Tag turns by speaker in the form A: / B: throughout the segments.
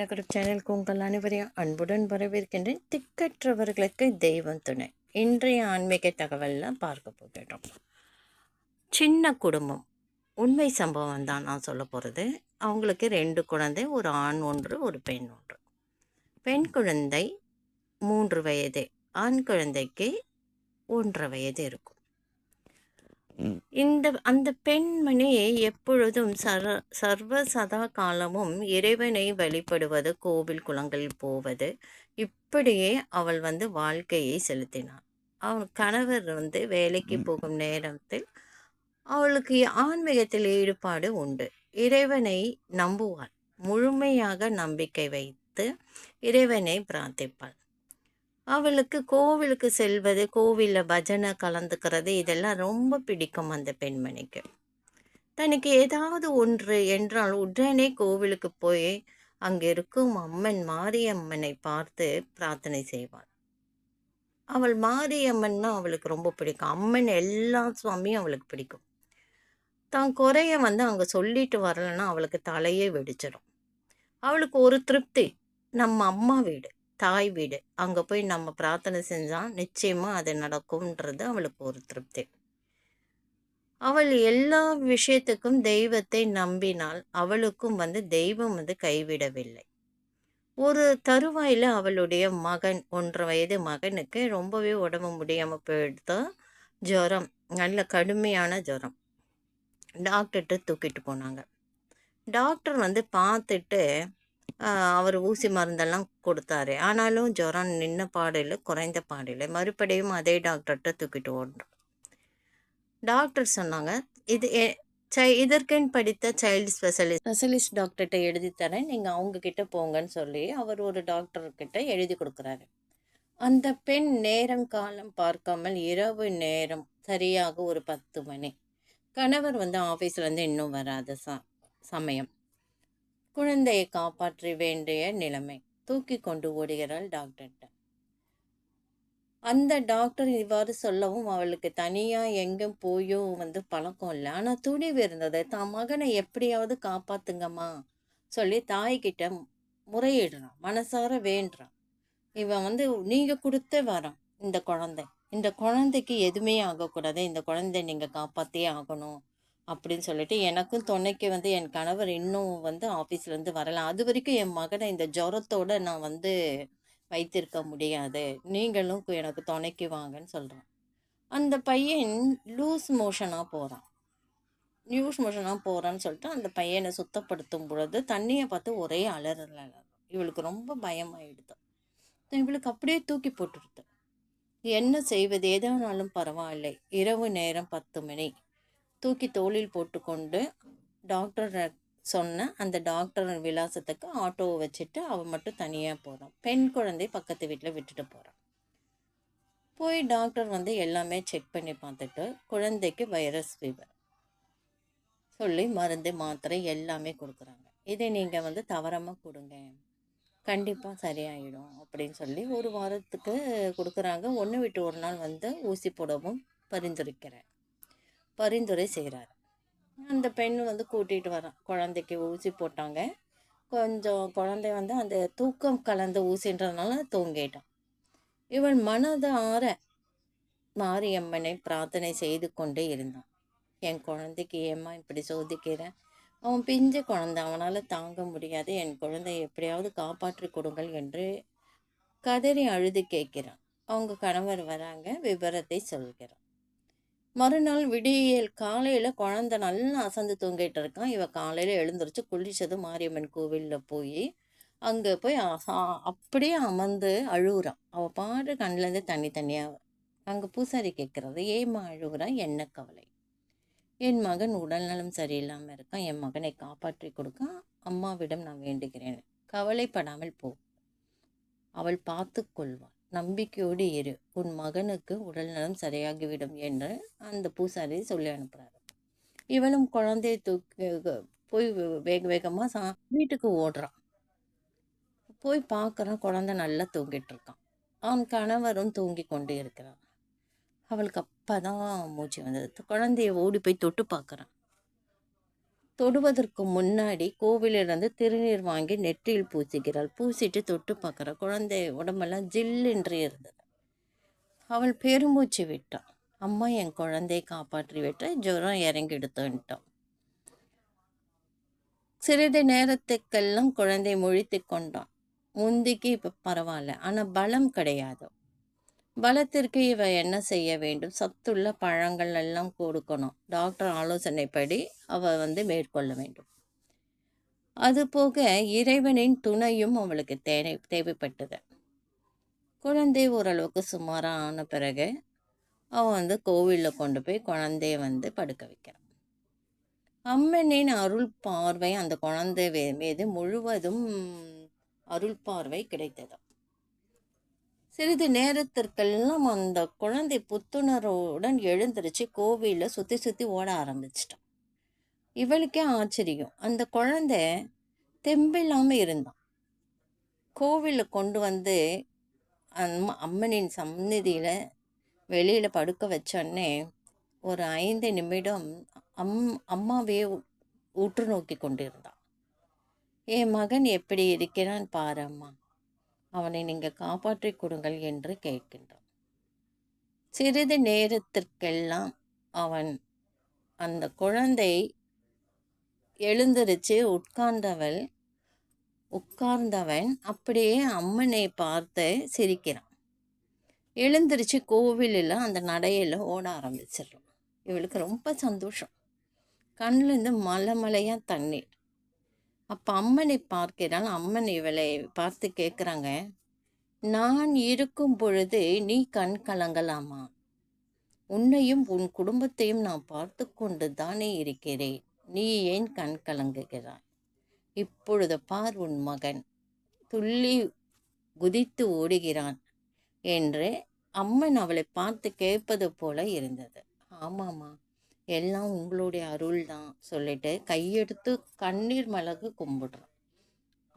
A: Group சேனலுக்கு உங்கள் அனைவரையும் அன்புடன் வரவேற்கின்றேன். திக்கற்றவர்களுக்கு தெய்வம் துணை. இன்றைய ஆன்மீக தகவலில் பார்க்க போகிறோம் சின்ன குடும்பம். உண்மை சம்பவம் தான் நான் சொல்ல போகிறது அவங்களுக்கு ரெண்டு குழந்தை ஒரு ஆண் ஒன்று ஒரு பெண் ஒன்று. பெண் குழந்தை மூன்று வயது ஆண் குழந்தைக்கு ஒன்றரை வயது இருக்கும். இந்த அந்த பெண்மணி எப்பொழுதும் சர சர்வ சதா காலமும் இறைவனை வழிபடுவது கோவில் குளங்களில் போவது இப்படியே அவள் வந்து வாழ்க்கையை செலுத்தினாள். அவள் கணவர் வந்து வேலைக்கு போகும் நேரத்தில் அவளுக்கு ஆன்மீகத்தில் ஈடுபாடு உண்டு. இறைவனை நம்புவாள். முழுமையாக நம்பிக்கை வைத்து இறைவனை பிரார்த்திப்பாள். அவளுக்கு கோவிலுக்கு செல்வது கோவிலில் பஜனை கலந்துக்கிறது இதெல்லாம் ரொம்ப பிடிக்கும் அந்த பெண்மணிக்கு. தனக்கு ஏதாவது ஒன்று என்றால் உடனே கோவிலுக்கு போய் அங்கே இருக்கும் அம்மன் மாரியம்மனை பார்த்து பிரார்த்தனை செய்வாள். அவள் மாரியம்மன்னா அவளுக்கு ரொம்ப பிடிக்கும். அம்மன் எல்லா சுவாமியும் அவளுக்கு பிடிக்கும். தான் குறைய வந்து அங்கே சொல்லிட்டு வரலன்னா அவளுக்கு தலையே வெடிச்சிடும் அவளுக்கு ஒரு திருப்தி நம்ம அம்மா வீடு தாய் வீடு. அங்கே போய் நம்ம பிரார்த்தனை செஞ்சால் நிச்சயமாக அது நடக்கும்ன்றது அவளுக்கு ஒரு திருப்தி. அவள் எல்லா விஷயத்துக்கும் தெய்வத்தை நம்பினால் அவளுக்கும் வந்து தெய்வம் வந்து கைவிடவில்லை. ஒரு தருவாயில் அவளுடைய மகன் ஒன்றரை வயது மகனுக்கு ரொம்பவே உடம்பு முடியாமல் போயிடுதா? ஜுரம் நல்ல கடுமையான ஜுரம். டாக்டர்கிட்ட தூக்கிட்டு போனாங்க. டாக்டர் வந்து பார்த்துட்டு அவர் ஊசி மருந்தெல்லாம் கொடுத்தாரு. ஆனாலும் ஜுரம் நின்ன பாடையில் குறைந்த பாடையில் மறுபடியும் அதே டாக்டர்கிட்ட தூக்கிட்டு ஓடுறோம் டாக்டர் சொன்னாங்க. இது சை படித்த சைல்டு ஸ்பெஷலிஸ்ட் ஸ்பெஷலிஸ்ட் டாக்டர்கிட்ட எழுதி தரேன். நீங்கள் அவங்கக்கிட்ட போங்கன்னு சொல்லி அவர் ஒரு டாக்டர்கிட்ட எழுதி கொடுக்குறாரு. அந்த பெண் நேரம் காலம் பார்க்காமல் இரவு நேரம் சரியாக ஒரு பத்து மணி. கணவர் வந்து ஆஃபீஸ்லேருந்து இன்னும் வராத ச சமயம். குழந்தையை காப்பாற்ற வேண்டிய நிலைமை. தூக்கி கொண்டு ஓடுகிறாள் டாக்டர். அந்த டாக்டர் இவ்வாறு சொல்லவும் அவளுக்கு தனியாக எங்கும் போயும் வந்து பழக்கம் இல்லை. ஆனால் துணிவு இருந்தது. தான் மகனை எப்படியாவது காப்பாத்துங்கம்மா சொல்லி தாய்கிட்ட முறையிடுறான். மனசார வேண்டுறான். இவன் வந்து நீங்கள் கொடுத்து வரான் இந்த குழந்தை. இந்த குழந்தைக்கு எதுவுமே ஆகக்கூடாது. இந்த குழந்தை நீங்கள் காப்பாற்றியே ஆகணும் அப்படின்னு சொல்லிட்டு எனக்கும் துணைக்கு வந்து என் கணவர் இன்னும் வந்து ஆஃபீஸ்லேருந்து வரலை. அது வரைக்கும் என் மகனை இந்த ஜுரத்தோடு நான் வந்து வைத்திருக்க முடியாது. நீங்களும் எனக்கு துணைக்கு வாங்கன்னு சொல்கிறான் அந்த பையன் லூஸ் மோஷனாக போகிறான் லூஸ் மோஷனாக போகிறான்னு சொல்லிட்டு அந்த பையனை சுத்தப்படுத்தும் பொழுது தண்ணியை பார்த்து ஒரே அலறல இவளுக்கு ரொம்ப பயமாயிடுது. இவளுக்கு அப்படியே தூக்கி போட்டுருது என்ன செய்வது? எதானாலும் பரவாயில்லை. இரவு நேரம் பத்து மணி. தூக்கி தோளில் போட்டுக்கொண்டு டாக்டர் சொன்ன அந்த டாக்டர் விலாசத்துக்கு ஆட்டோவை வச்சுட்டு அவன் மட்டும் தனியாக போகிறான் பெண் குழந்தை பக்கத்து வீட்டில் விட்டுட்டு போகிறான் போய் டாக்டர் வந்து எல்லாமே செக் பண்ணி பார்த்துட்டு குழந்தைக்கு வைரஸ் ஃபீவர் சொல்லி மருந்து மாத்திரை எல்லாமே கொடுக்குறாங்க. இதை நீங்கள் வந்து தவறாமல் கொடுங்க. கண்டிப்பாக சரியாயிடும் அப்படின்னு சொல்லி ஒரு வாரத்துக்கு கொடுக்குறாங்க. ஒன்று விட்டு ஒரு நாள் வந்து ஊசி போடவும் பரிந்துரைக்கிறேன். பரிந்துரை செய்கிறார் அந்த பெண் வந்து கூட்டிகிட்டு வரான் குழந்தைக்கு ஊசி போட்டாங்க. கொஞ்சம் குழந்தை வந்து அந்த தூக்கம் கலந்த ஊசின்றதுனால தூங்கிட்டான். இவன் மனதை ஆற மாரியம்மனை பிரார்த்தனை செய்து கொண்டே இருந்தான். என் குழந்தைக்கு ஏம்மா இப்படி சோதிக்கிறேன் அவன் பிஞ்ச குழந்தை அவனால் தாங்க முடியாது. என் குழந்தை எப்படியாவது காப்பாற்றி கொடுங்கள் என்று கதறி அழுது கேட்கிறான். அவங்க கணவர் வராங்க விவரத்தை சொல்கிறான் மறுநாள் விடியல் காலையில் குழந்த நல்லா அசந்து தூங்கிட்டு இருக்கான். இவன் காலையில் எழுந்திரிச்சு குளிச்சது மாரியம்மன் கோவிலில் போய் அங்கே போய் அப்படியே அமர்ந்து அழுகுறான் அவள் பாட்டு கண்ணிலேருந்து தண்ணி தண்ணியாக அங்கே பூசாரி கேட்குறது ஏமா அழுகுறான் என்ன கவலை? என் மகன் உடல்நலம் சரியில்லாமல் இருக்கான். என் மகனை காப்பாற்றி கொடுக்க அம்மாவிடம் நான் வேண்டுகிறேன். கவலைப்படாமல் போ. அவள் பார்த்து கொள்வாள். நம்பிக்கையோடு இரு. உன் மகனுக்கு உடல்நலம் சரியாகிவிடும் என்று அந்த பூசாரி சொல்லி அனுப்புகிறாரு இவனும் குழந்தைய தூக்கி போய் வேக வேகமாக சா வீட்டுக்கு ஓடுறான். போய் பார்க்குறான் குழந்தை நல்லா தூங்கிட்டு இருக்கான். அவன் கணவரும் தூங்கி கொண்டு இருக்கிறான் அவளுக்கு அப்போ தான் மூச்சு வந்தது. குழந்தைய ஓடி போய் தொட்டு பார்க்குறான். தொடுவதற்கு முன்னாடி கோவிலிருந்து திருநீர் வாங்கி நெற்றியில் பூசிக்கிறாள். பூசிட்டு தொட்டு பார்க்குற குழந்தை உடம்பெல்லாம் ஜில்லுன்று இருந்தது. அவள் பெருமூச்சு விட்டான் அம்மா என் குழந்தையை காப்பாற்றி விட்ட ஜுரம் இறங்கி எடுத்துட்டான். சிறிது நேரத்துக்கெல்லாம் குழந்தை முழித்து கொண்டான் முந்திக்கு இப்போ பரவாயில்ல. ஆனால் பலம் கிடையாது. பலத்திற்கு இவ என்ன செய்ய வேண்டும்? சத்துள்ள பழங்கள் எல்லாம் கொடுக்கணும். டாக்டர் ஆலோசனைப்படி அவ வந்து மேற்கொள்ள வேண்டும். அதுபோக இறைவனின் துணையும் அவளுக்கு தேவை தேவைப்பட்டது. குழந்தை ஓரளவுக்கு சுமாராக ஆன பிறகு அவன் வந்து கோவிலில் கொண்டு போய் குழந்தைய வந்து படுக்க வைக்கிறான் அம்மனின் அருள் பார்வை அந்த குழந்தை மீது முழுவதும் அருள் பார்வை கிடைத்தது. சிறிது நேரத்திற்கெல்லாம் அந்த குழந்தை புத்துணர்வுடன் எழுந்திருச்சு கோவிலில் சுற்றி சுற்றி ஓட ஆரம்பிச்சிட்டான் இவளுக்கே ஆச்சரியம். அந்த குழந்தை தெம்பில்லாமல் இருந்தான். கோவிலில் கொண்டு வந்து அம்மா அம்மனின் சந்நிதியில் வெளியில் படுக்க வச்சோடனே ஒரு ஐந்து நிமிடம் அம் அம்மாவே உற்று நோக்கி கொண்டிருந்தான் என் மகன் எப்படி இருக்கிறான் பாரு அம்மா. அவனை நீங்கள் காப்பாற்றிக் கொடுங்கள் என்று கேட்கின்றான். சிறிது நேரத்திற்கெல்லாம் அவன் அந்த குழந்தை எழுந்திருச்சு உட்கார்ந்தவள் உட்கார்ந்தவன் அப்படியே அம்மனை பார்த்து சிரிக்கிறான். எழுந்திருச்சு கோவிலில் அந்த நடையில் ஓட ஆரம்பிச்சிடுறான். இவளுக்கு ரொம்ப சந்தோஷம். கண்ணிலேருந்து மலை மலையாக தண்ணீர். அப்போ அம்மனை பார்க்கிறாள். அம்மன் இவளை பார்த்து கேட்குறாங்க நான் இருக்கும் பொழுது நீ கண் கலங்கலாமா? உன்னையும் உன் குடும்பத்தையும் நான் பார்த்து கொண்டு தானே இருக்கிறேன். நீ ஏன் கண் கலங்குகிறாய்? இப்பொழுது பார் உன் மகன். துள்ளி குதித்து ஓடுகிறான் என்று அம்மன் அவளை பார்த்து கேட்பது போல இருந்தது. ஆமாம்மா. எல்லாம் உங்களுடைய அருள் தான் சொல்லிட்டு கையெடுத்து கண்ணீர் மிளகு கும்பிடுறான்.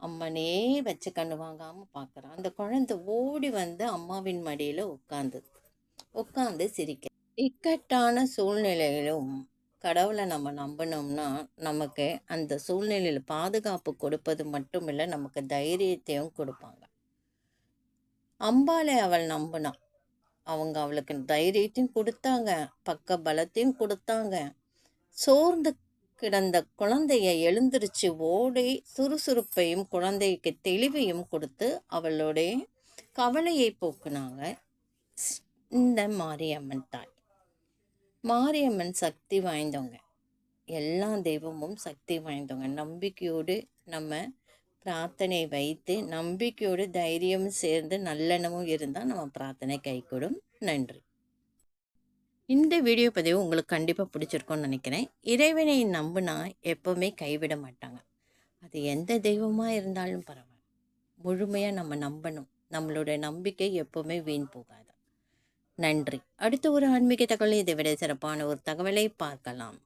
A: அம்மனே வச்சு கண்ணு வாங்காமல் பார்க்குறான் அந்த குழந்தை ஓடி வந்து அம்மாவின் மடியில் உட்காந்துது உட்காந்து சிரிக்க இக்கட்டான சூழ்நிலையிலும் கடவுளை நம்ம நம்பினோம்னா நமக்கு அந்த சூழ்நிலையில் பாதுகாப்பு கொடுப்பது மட்டும் இல்லை நமக்கு தைரியத்தையும் கொடுப்பாங்க. அம்பாலை அவள் நம்பினான் அவங்க அவளுக்கு தைரியத்தையும் கொடுத்தாங்க பக்க பலத்தையும் கொடுத்தாங்க. சோர்ந்து கிடந்த குழந்தைய எழுந்திருச்சு ஓடி சுறுசுறுப்பையும் குழந்தைக்கு தெளிவையும் கொடுத்து அவளுடைய கவலையை போக்குனாங்க இந்த மாரியம்மன் தாய். மாரியம்மன் சக்தி வாய்ந்தவங்க. எல்லா தெய்வமும் சக்தி வாய்ந்தவங்க. நம்பிக்கையோடு நம்ம பிரார்த்தனை வைத்து நம்பிக்கையோடு தைரியம் சேர்ந்து நல்லெண்ணமும் இருந்தால் நம்ம பிரார்த்தனை கைகூடும். நன்றி. இந்த வீடியோ பதிவு உங்களுக்கு கண்டிப்பாக பிடிச்சிருக்கோன்னு நினைக்கிறேன். இறைவனை நம்பினா எப்போவுமே கைவிட மாட்டாங்க. அது எந்த தெய்வமாக இருந்தாலும் பரவாயில்ல. முழுமையாக நம்ம நம்பணும். நம்மளோட நம்பிக்கை எப்போவுமே வீண் போகாது. நன்றி. அடுத்த ஒரு ஆன்மீக தகவலை. இதை விட சிறப்பான ஒரு தகவலை பார்க்கலாம்.